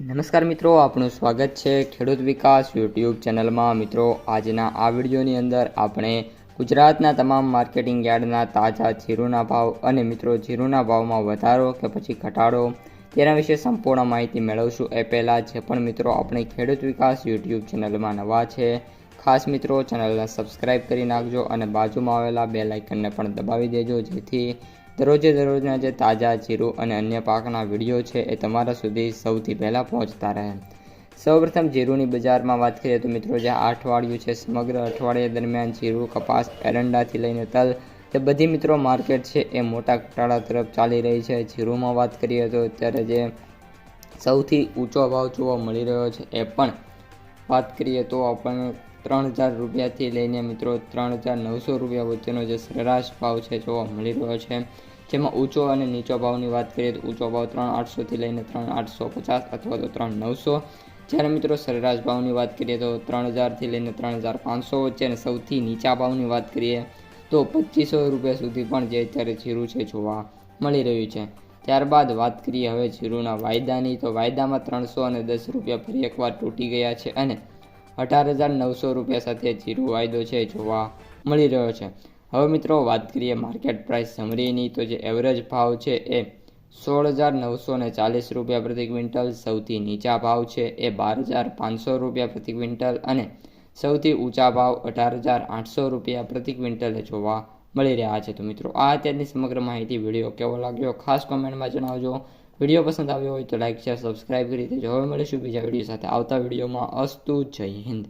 નમસ્કાર મિત્રો, આપનું સ્વાગત છે ખેડૂત વિકાસ યુટ્યુબ ચેનલમાં. મિત્રો, આજના આ વિડીયોની અંદર આપણે ગુજરાતના તમામ માર્કેટિંગ યાર્ડના તાજા જીરુના ભાવ અને મિત્રો, જીરુના ભાવમાં વધારો કે પછી ઘટાડો તેના વિશે સંપૂર્ણ માહિતી મેળવશું. એ પહેલાં જે પણ મિત્રો, આપણે ખેડૂત વિકાસ યુટ્યુબ ચેનલમાં નવા છે ખાસ મિત્રો, ચેનલને સબસ્ક્રાઇબ કરી નાખજો અને બાજુમાં આવેલા બે લાઇકનને પણ દબાવી દેજો, જેથી દરરોજે દરરોજના જે તાજા, જીરું અને અન્ય પાકના વીડિયો છે એ તમારા સુધી સૌથી પહેલાં પહોંચતા રહે. સૌપ્રથમ જીરુની બજારમાં વાત કરીએ તો મિત્રો, જે અઠવાડિયું છે, સમગ્ર અઠવાડિયા દરમિયાન જીરું, કપાસ, એરંડાથી લઈને તલ તે બધી મિત્રો માર્કેટ છે એ મોટા ઘટાડા તરફ ચાલી રહી છે. જીરુમાં વાત કરીએ તો અત્યારે જે સૌથી ઊંચો ભાવ જોવા મળી રહ્યો છે એ પણ વાત કરીએ તો આપણને ત્રણ હજાર રૂપિયાથી લઈને મિત્રો ત્રણ હજાર નવસો રૂપિયા વચ્ચેનો જે સરેરાશ ભાવ છે જોવા મળી રહ્યો છે. જેમાં ઊંચો અને નીચો ભાવની વાત કરીએ તો ઊંચો ભાવ ત્રણ આઠસોથી લઈને ત્રણ આઠસો પચાસ અથવા તો ત્રણ નવસો. જ્યારે મિત્રો સરેરાશ ભાવની વાત કરીએ તો ત્રણ હજારથી લઈને ત્રણ હજાર પાંચસો વચ્ચે અને સૌથી નીચા ભાવની વાત કરીએ તો પચીસો રૂપિયા સુધી પણ જે અત્યારે જીરું છે જોવા મળી રહ્યું છે. ત્યારબાદ વાત કરીએ હવે જીરુના વાયદાની તો વાયદામાં ત્રણસો અને દસ રૂપિયા ફરી એકવાર તૂટી ગયા છે અને અઢાર હજાર નવસો રૂપિયા સાથે જીરો વાયદો છે જોવા મળી રહ્યો છે. હવે મિત્રો વાત કરીએ માર્કેટ પ્રાઇસ સમરીની તો જે એવરેજ ભાવ છે એ સોળ હજાર નવસો ને ચાલીસ રૂપિયા પ્રતિ ક્વિન્ટલ, સૌથી નીચા ભાવ છે એ બાર હજાર પાંચસો રૂપિયા પ્રતિ ક્વિન્ટલ અને સૌથી ઊંચા ભાવ અઢાર હજાર આઠસો રૂપિયા પ્રતિ ક્વિન્ટલે જોવા મળી રહ્યા છે. તો મિત્રો, આ અત્યારની સમગ્ર માહિતી, વીડિયો કેવો લાગ્યો? ખાસ કોમેન્ટમાં જણાવજો. વીડિયો પસંદ આવ્યો હોય તો લાઇક શેર સબસ્ક્રાઇબ કરી દેજો. હવે મળીશું બીજા વીડિયો સાથે. આવતા વિડીયોમાં અસ્તુ જય હિન્દ.